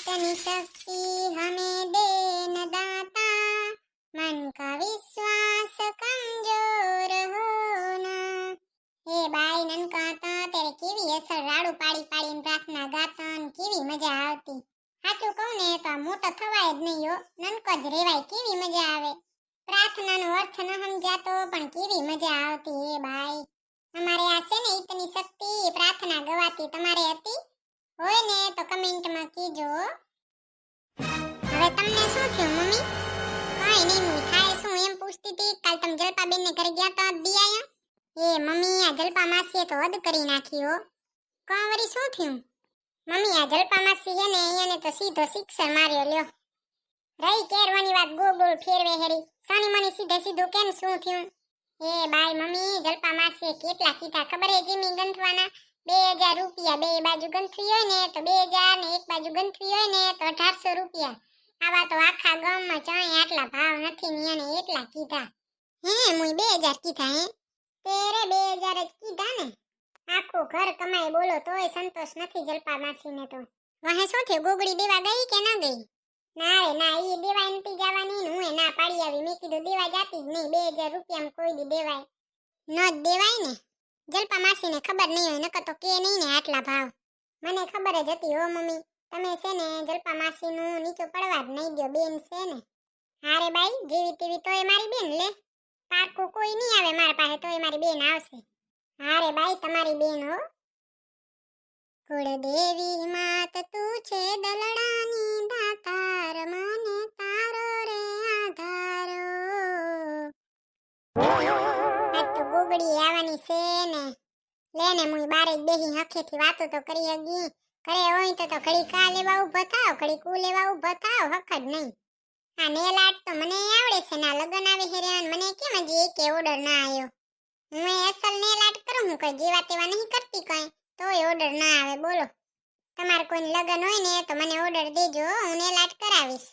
ઇતની શક્તિ હમે દેન દાતા મન કા વિશ્વાસ કમજોર હોના એ બાઈ નનકાતા તેરે કેવી અસર રાડુ પાડી પાડીને પ્રાર્થના ગાતા કેવી મજા આવતી સાચું કહું ને તો મોટો થવાય જ નહીં હો નનકો જ રેવાય કેવી મજા આવે પ્રાર્થનાનો અર્થ ન સમજાતો, પણ કેવી મજા આવતી હે બાઈ અમારે આ છે ને ઇતની શક્તિ પ્રાર્થના ગવાતી તમારે હતી હોય ને તો કમેન્ટમાં કીજો. હવે તમને શું થયું, મમ્મી? કાંઈ નહીં, મમ્મી થાય શું? એમ પૂછતી હતી, કાલ તમે જલપાબેન ને ઘરે ગયા તો દી આયા? એ, મમ્મી, આ જલપા માસીએ તો હદ કરી નાખી હો. કાં વળી શું થયું? મમ્મી, આ જલપા માસી છે ને, એને તો સીધો સિક્સર માર્યો લ્યો. રહી કેરવાની વાત, ગોળ ફેરવે હેરી. સાની મની સીધે સીધું કેમ શું થયું? એ, બાય, મમ્મી, જલપા માસીએ કેટલા કીધા, ખબર હે, જીમી ગંથવાના બે હજાર રૂપિયા. બે બાજુ ગંથવી હોય ને તો બે હજાર ને એક બાજુ ગંથવી હોય ને તો અઢારસો રૂપિયા. આવા તો આખા ગામમાં ચાય આટલા ભાવ નથી ને એને એટલા કીધા. હે મુઈ બે હજાર કીધા હે? તેરે બે હજાર જ કીધા ને. આખું ઘર કમાઈ બોલો તોય સંતોષ નથી જલપા માસીને તો. વાહે શું થયું? ગોગડી દેવા ગઈ કે ના ગઈ? ના રે, ના, ઈ દેવા નથી જવાની હું એ ના પાડી આવી. મેં કીધું દેવા જાતી જ નહીં. બે હજાર રૂપિયામાં કોઈ દી દેવાય ન જ દેવાય ને. જલપા માસીને ખબર નહીં હોય, નકર તો કે નહીં ને આટલા ભાવ. મને ખબર જ હતી, હો મમ્મી, તમે છે ને જલપા માસીનું નીચું પડવા જ નહીં દો બેન છે ને. હારે બાઈ, જેવી તેવી તોય મારી બેન લે. પારકું કોઈ નહીં આવે મારા પાસે, તોય મારી બેન આવશે. હારે બાઈ, તમારી બેન હો. કુળદેવી માત તું છે દલડાની દાતાર ઘડી આવવાની છે ને. લે હું બારે બેહી હખેથી વાતો તો કરી હગી. ઘરે હોય તો તો ઘડી કા લેવા ઊભો થાવ ઘડી કુ લેવા ઊભો થાવ હખડ નહીં. આ નેલ આર્ટ તો મને આવડે છે ના લગન આવે હેરેવાન મને કેમ હજી એક ઓર્ડર ના આવ્યો હું એ અસલ નેલ આર્ટ કરું હું કઈ જેવા તેવા નહીં કરતી કઈ. તોય ઓર્ડર ના આવે બોલો. તમારે કોઈ લગન હોય ને તો મને ઓર્ડર દેજો હું નેલ આર્ટ કરાવીશ.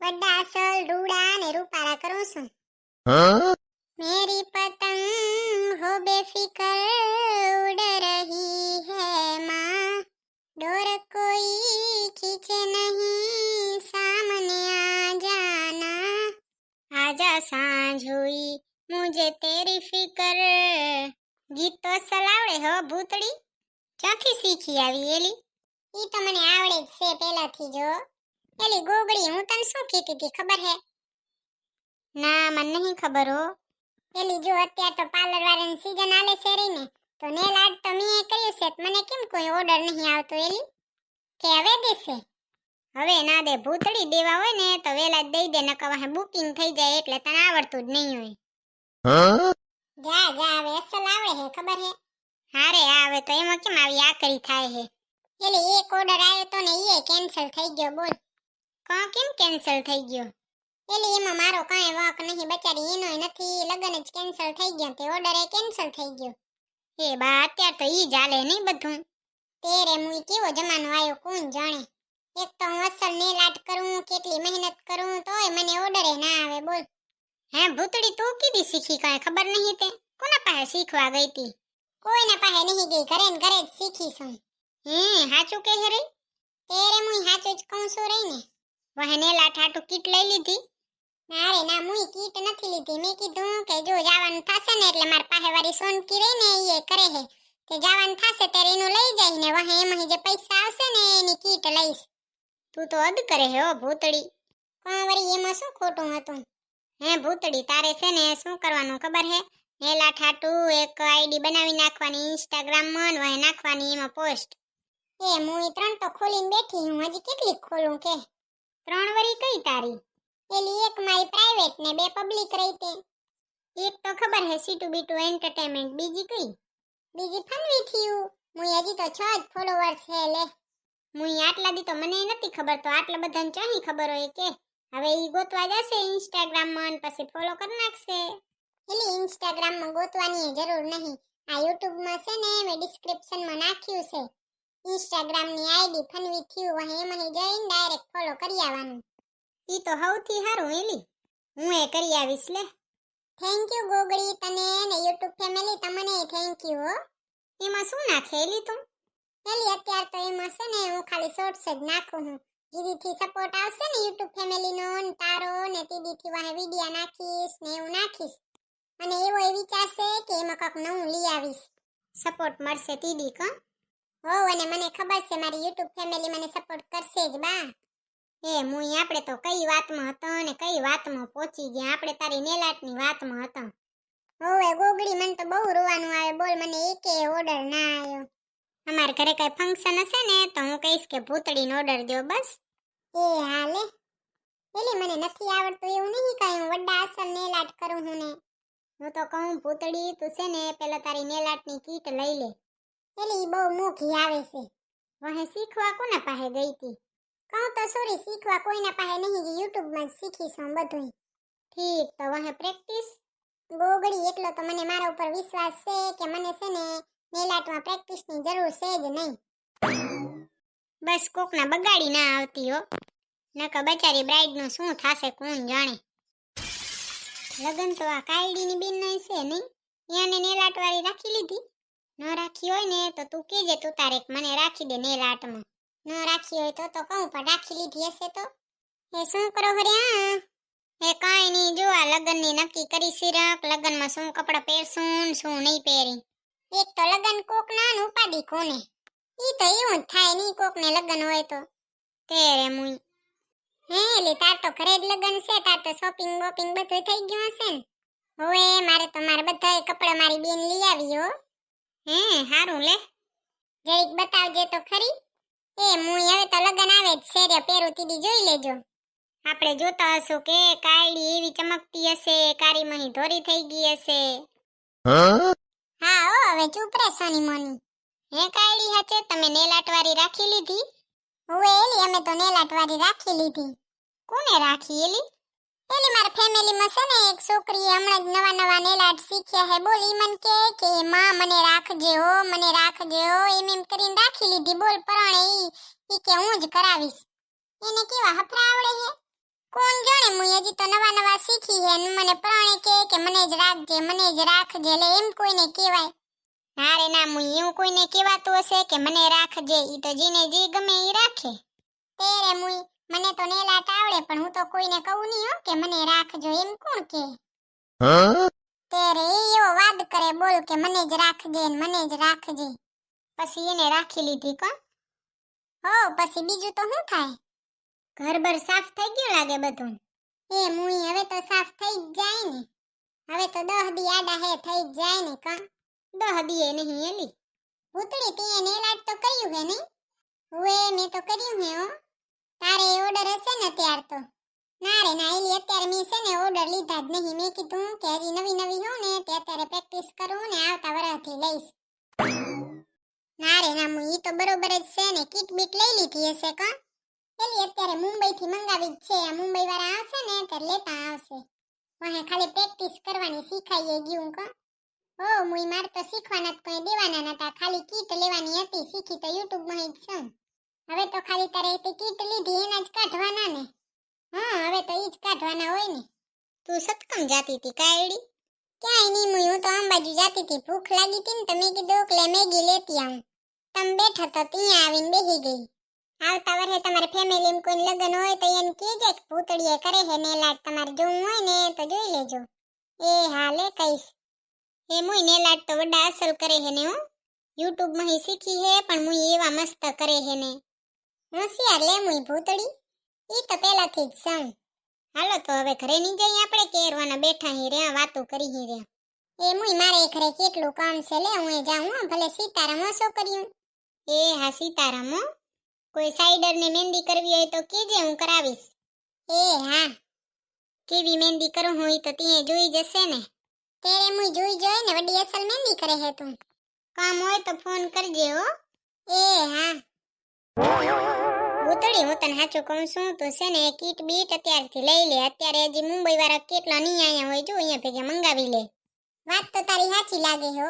વડા અસલ રૂડા ને રૂપારા કરું છું. મેરી પતંગ हो बेफिकर उड़ रही है माँ डोर कोई खींचे नहीं सामने आ जाना आजा सांझ हुई मुझे तेरी फिकर ગીત તો અસલ આવડે હો ભૂતડી ક્યાંથી શીખી આવી એલી ઈ તો મને આવડે જ છે પહેલાથી જો એલી ગોગડી હું તને શું કહેતી હતી ખબર હે ના મને નહીં ખબર હો પેલી જો અત્યારે તો પાર્લર વાળાની સીઝન આલે છે ને તો નેલ આર્ટ તો મેં કર્યું છે મને કેમ કોઈ ઓર્ડર નહીં આવતો એલી? કે હવે દેશે હવે ના દે ભૂતળી દેવા હોય ને તો વેલા જ દઈ દે નકર વાહે બુકિંગ થઈ જાય એટલે તને આવડતું જ નહીં હોય. જા જા હવે અસલ આવડે હે ખબર હે? હારે આવે તો એમાં કેમ આવી આકરી થાય હે? એટલે એક ઓર્ડર આવ્યો તો ને એ કેન્સલ થઈ ગયો બોલ. કા કેમ કેન્સલ થઈ ગયો? એલી એમાં મારો કાંઈ વાંક નહીં, બચારી એનોય નથી. લગન જ કેન્સલ થઈ ગયા તે ઓર્ડર એ કેન્સલ થઈ ગયો. એ બા, અત્યારે તો ઈ ચાલે નહીં બધું. તેરે મુઈ કેવો જમાનો આવ્યો કોણ જાણે? એક તો હું અસલ નેલ આર્ટ કરું, કેટલી મહેનત કરું, તોય મને ઓર્ડર ના આવે, બોલ. હે, ભૂતડી તું કીધી શીખી કાંઈ ખબર નહીં તે? કોના પાસે શીખવા ગઈ તી? કોઈના પાસે નહીં ગઈ, ઘરે ને ઘરે જ શીખી છું હે, હાચું કે હે રી? તેરે મુઈ હાચું જ કહું છું રહી ને. વહે નેલ આર્ટ હાટું કીટ લઈ લીધી. ના ના મુઈ કીટ નથી લીધી. મેં કીધું કે જો જવાનું થશે ને એટલે મારા પાસે વાળી સોનકી રહી ને એ કરે હે. કે જવાનું થશે ત્યારે એનું લઈ જાય ને વહે એમાં જે પૈસા આવશે ને એની કીટ લઈશ. તું તો અદ કરે હે ઓ ભૂતડી પણ વળી એમાં શું ખોટું હતું? હે ભૂતડી તારે છે ને શું કરવાનું ખબર હે? નેલા ઠાટુ, એક આઈડી બનાવી નાખવાની ઇન્સ્ટાગ્રામમાં વહે નાખવાની એમાં પોસ્ટ. એ મુઈ ત્રણ તો ખોલીને બેઠી હું. હજી કેટલી ખોલું કે? ત્રણ વરી કઈ તારી? પેલી એક મારી પ્રાઇવેટ ને બે પબ્લિક રહી તે. એક તો ખબર હે સીટુ બીટુ એન્ટરટેનમેન્ટ બીજી કઈ? બીજી ફનવી થયું. મુઈ હજી તો છ જ ફોલોવર્સ છે લે. મુઈ આટલા દી તો મને નથી ખબર, તો આટલા બધાને ચાહી ખબર હોય કે? હવે ઈ ગોતવા જશે ઇન્સ્ટાગ્રામમાં પછી ફોલો કરી નાખશે. એલી ઇન્સ્ટાગ્રામમાં ગોતવાની જરૂર નહીં. આ યુટ્યુબમાં છે ને મેં ડિસ્ક્રિપ્શનમાં નાખ્યું છે. ઇન્સ્ટાગ્રામની આઈડી ફનવી થયું, વહે એમાં જઈને ડાયરેક્ટ ફોલો કરી આવવાનું. ઈ તો સૌથી સારું એલી હું એ કરી આવીશ લે. થેન્ક યુ ગોગડી તને ને યુટ્યુબ ફેમિલી તમને થેન્ક યુ હો. એમાં શું નાખે એલી તું? એલી અત્યાર તો એમાં છે ને હું ખાલી શોર્ટ્સ જ નાખું હું. દીદીથી સપોર્ટ આવશે ને યુટ્યુબ ફેમિલીનો ને તારો ને દીદીથી વાહે વિડિયા નાખીશ ને એવું નાખીશ. અને એવો એ વિચારશે કે એમાં કંઈક નવું લઈ આવીશ. સપોર્ટ મળશે દીદી કા. હો અને મને ખબર છે મારી યુટ્યુબ ફેમિલી મને સપોર્ટ કરશે જ બા. એ મુઈ આપણે તો કઈ વાતમાં હતો અને કઈ વાતમાં પહોંચી ગયા? આપણે તારી નેલાટની વાતમાં હતા. હોવે ગોગડી, મને તો બહુ રોવાનું આવે. બોલ, મને એકે ઓર્ડર ના આવ્યો અમારા ઘરે કઈ ફંક્શન હશે ને, તો હું કહીશ કે ભૂતળીનો ઓર્ડર દો બસ. એ હાલે. એલી, મને નથી આવડતું એવું નહીં કઈ. હું વડા અસર નેલાટ કરું હું ને. હું તો કહું ભૂતળી તું છે ને, પેલા તારી નેલાટની કીટ લઈ લે. એલી બહુ મોઘી આવે છે. વહે શીખવા કોના પાસે ગઈ હતી કહું તો સોરી શીખવા કોઈના પાસે નહીં યુટ્યુબમાં શીખીશું બધું ઠીક, તો વહે પ્રેક્ટિસ. ગોગડી એટલો તો મને મારા ઉપર વિશ્વાસ છે કે મને છે ને નેલ પ્રેક્ટિસની જરૂર છે જ નહીં. બસ કોકના બગાડી ના આવતી હો. નકર બચારી બ્રાઇડનું શું થાશે કોણ જાણે. લગન તો આ કાયડીની બેન છે નહીં. એને નેલાટવાળી વાળી રાખી લીધી. ન રાખી હોય ને તો તું કેજે તું તારે મને રાખી દે નેલ આર્ટમાં ન રાખી હોય તો તો કહું, પણ રાખી લીધી હશે તો? એ શું કરો હર્યા એ કાંઈ નહીં જો આ લગ્નની નક્કી કરી સિરક લગ્નમાં શું કપડાં પહેરશું શું નહીં પહેરી. એક તો લગ્ન કોક ના ઉપાધિ કોને? ઈ તો એવું જ થાય નહીં કોક ને લગ્ન હોય તો. તેરે મુઈ. હે એટલે તાર તો ઘરે જ લગ્ન છે, તાર તો શોપિંગ બોપિંગ બધું થઈ ગયું હશે ને. હવે, મારે તો મારા બધાય કપડાં મારી બેન લઈ આવી હો. હે સારું લે. જરીક બતાવજે તો ખરી. એ મુઈ હવે તો લગન આવે જ છે રે પેરું તીડી જોઈ લેજો. આપણે જોતા હશું કે કાયડી એવી ચમકતી હશે કારી મહી ધોરી થઈ ગઈ હશે. હા? ઓ હવે ચૂપ રે સોની મોની. હે કાયડી હાચે તમે નેલ વાળી રાખી લીધી? હવે એલી અમે તો નેલાટ વાળી રાખી લીધી. કોને રાખી એલી? એલી મારા ફેમિલીમાં છે ને એક છોકરીએ હમણાં જ નવા નવા નેલાટ શીખ્યા હે. બોલ, ઈ મન કે કે, માં, મને રાખજે હો, મને રાખજે હો. એમ એમ કરીને રાખી લીધી. બોલ, પરાણે ઈ ઈ કે હું જ કરાવીશ. એને કેવા હફરા આવડે હે? કોણ જાણે? હું હજી તો નવા નવા શીખી હે મને પ્રાણે કે કે, મને જ રાખજે, મને જ રાખજે. લે એમ કોઈને કહેવાય. ના ના, હું એવું કોઈને કહેવાતું હશે કે, મને રાખજે. ઈ તો જીને જી ગમે ઈ રાખે. તેરે મુઈ મને તો નેલાટ આવડે પણ હું તો કોઈને કહું નહીં હો કે મને રાખજો. એમ કોણ કે? તેરે એવો વાદ કરે બોલ કે મને જ રાખજે ને મને જ રાખજે. પછી એને રાખી લીધી કોણ? હો પછી બીજું તો શું થાય? ઘર બર સાફ થઈ ગયું લાગે બધું. એ મુઈ હવે તો સાફ થઈ જ જાય ને. હવે તો દહ દી આડા હે થઈ જ જાય ને કા દહ દીએ નહીં એલી. ભૂતળી તે નેલાટ તો કર્યું હે નહીં? હુએ મેં તો કર્યું હે હો. તારે ઓર્ડર હશે ને ત્યાર તો? ના રે, ના, એલી અત્યારે મેં છે ને ઓર્ડર લીધા જ નહીં. મેં કીધું કે હજી નવી નવી હોઉં ને, તે અત્યારે પ્રેક્ટિસ કરું ને આવતા વરાથી લઈશ. ના રે, ના, હું ઈ તો બરોબર જ છે ને કીટ બીટ લઈ લીધી હશે કા? એલી અત્યારે મુંબઈ થી મંગાવી જ છે. આ મુંબઈ વાળા આવશે ને ત્યારે લેતા આવશે. વાહે ખાલી પ્રેક્ટિસ કરવાની શીખાઈએ ગયું કા? ઓ મુઈ માર તો શીખવાના જ કોઈ દેવાના નતા. ખાલી કીટ લેવાની હતી. શીખી તો યુટ્યુબમાં જ છું. હવે તો ખાલી તારે ટિકિટ કીટ લીધી, એના જ કાઢવાના ને. હા, હવે તો ઈ જ કાઢવાના હોય ને. તું સતકમ જાતી હતી કાયડી? ક્યાંય નહીં હું તો અંબાજુ જાતી હતી ભૂખ લાગી હતી ને તો મેં કીધું કે લે મેગી લેતી આવું તમે બેઠા તો ત્યાં આવીને બેસી ગઈ. આવતા વર્ષે તમારી ફેમિલીમાં કોઈ લગ્ન હોય તો એને કહેજે કે ભૂતળીએ કરે હે નેલાટ. તમારે જોવું હોય ને તો જોઈ લેજો. એ હાલે કઈશ. એ મુય નેલાટ તો વડા અસલ કરે હે ને હો. યુટ્યુબમાં શીખી હે, પણ મુય એવા મસ્ત કરે હે ને. હોશિયાર લે મુઈ ભૂતડી ઈ તો પહેલાથી જ સં હાલો તો હવે ઘરે ની જઈ આપણે? કેરવાના બેઠા હી રહ્યા, વાતો કરી હી રહ્યા. એ મુઈ મારે ઘરે કેટલું કામ છે લે, હું એ જાઉં હો, ભલે સીતારામ શું કર્યું. એ હા સીતારામ હો. કોઈ સાઈડર ને મહેંદી કરવી હોય તો કેજે હું કરાવીશ. એ હા. કેવી મહેંદી કરું હોય તો તીએ જોઈ જશે ને. તેરે મુઈ જોઈ જોઈ ને વડી અસલ મહેંદી કરે હે તું. કામ હોય તો ફોન કરજે હો. એ હા. ભૂતળી હું તને સાચું કહું છું તો છે ને કીટ બીટ અત્યારથી લઈ લે. અત્યારે હજી મુંબઈ વાળા કેટલા નહીં અહીંયા હોય, જો અહીંયા ભેગા મંગાવી લે. વાત તો તારી સાચી લાગે હો.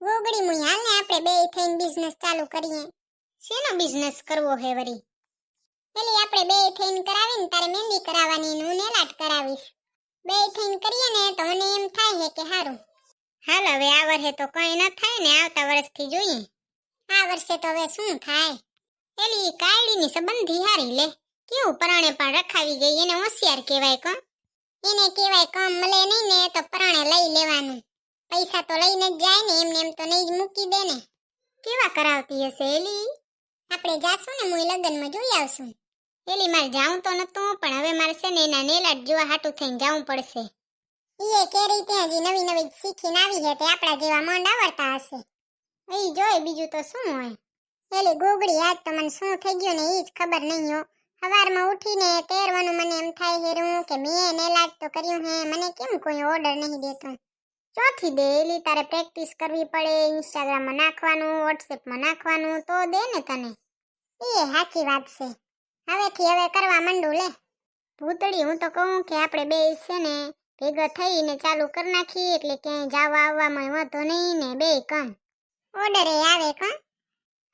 ગોગડી મુઈ હાલ ને આપણે બે થઈને બિઝનેસ ચાલુ કરીએ. શેનો બિઝનેસ કરવો હે વરી? પેલી આપણે બે થઈને કરાવીને તારે મહેંદી કરાવવાની હું નેલાટ કરાવીશ. બે થઈને કરીએ ને તો મને એમ થાય હે કે સારું હાલ હવે આ વર્ષે તો કઈ ન થાય ને આવતા વર્ષથી જોઈએ. આ વર્ષે તો હવે શું થાય? એલી કાયડીની સંબંધી હારી લે. કેવું પરાણે પણ રખાવી ગઈ એને હોશિયાર કહેવાય કોણ? એને કહેવાય કમ મળે નહીં ને તો પરાણે લઈ લેવાનું. પૈસા તો લઈને જ જાય ને, એમને એમ તો નહીં જ મૂકી દે ને. કેવા કરાવતી હશે એલી આપણે જાશું ને મુઈ લગ્નમાં જોઈ આવશું. એલી મારે જાઉં તો નતું પણ હવે મારે છે ને એના નેલાટ જોવા હાટું થઈને જવું પડશે. ઈએ કેરી ત્યાં હજી નવી નવી શીખીને આવી હે તે આપણા જેવા મંડ આવડતા હશે. એ જોય બીજું તો શું હોય? એલી ગોગડી આજ તો મને શું થઈ ગયું ને એ જ ખબર નહીં હો. સવારમાં ઉઠીને તેરવાનું મને એમ થાય હેરું કે મેં નેલાટ તો કર્યું હે, મને કેમ કોઈ ઓર્ડર નહીં દેતું? ચોથી દે, એલી તારે પ્રેક્ટિસ કરવી પડે ઇન્સ્ટાગ્રામમાં નાખવાનું વોટ્સએપમાં નાખવાનું, તો દે ને તને. એ સાચી વાત છે. હવેથી હવે કરવા માંડું લે. ભૂતળી, હું તો કહું કે આપણે બે છે ને, ભેગા થઈને ચાલુ કરી નાખીએ, એટલે ક્યાંય જવા આવવામાં વાંધો નહીં ને બે કમ. ઓર્ડર એ આવે કમ.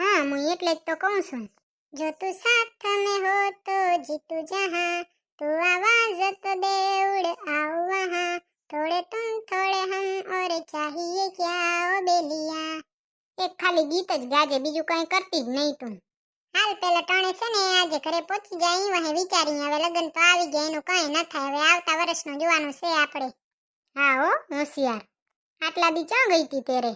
હા, હું એટલે જ તો કહું છું. જો તું સાથ મે હો તો જીતુ જહાં. તું આવાજ તો દે ઉડ આવ વહાં થોડે તું થોડે હમ ઓર ચાહીએ ક્યા ઓ બેલિયા. એક ખાલી ગીત જ ગાજે, બીજું કંઈ કરતી જ નહીં તું. હાલ પેલા ટાણે છે ને આજે ઘરે પહોંચી જાય વહે વિચારી હવે લગ્ન તો આવી ગયા, એનું કંઈ ન થાય. હવે આવતા વર્ષનું જોવાનું છે આપણે. હા હો, હોશિયાર. આટલા દી ચા ગઈ તી તેરે?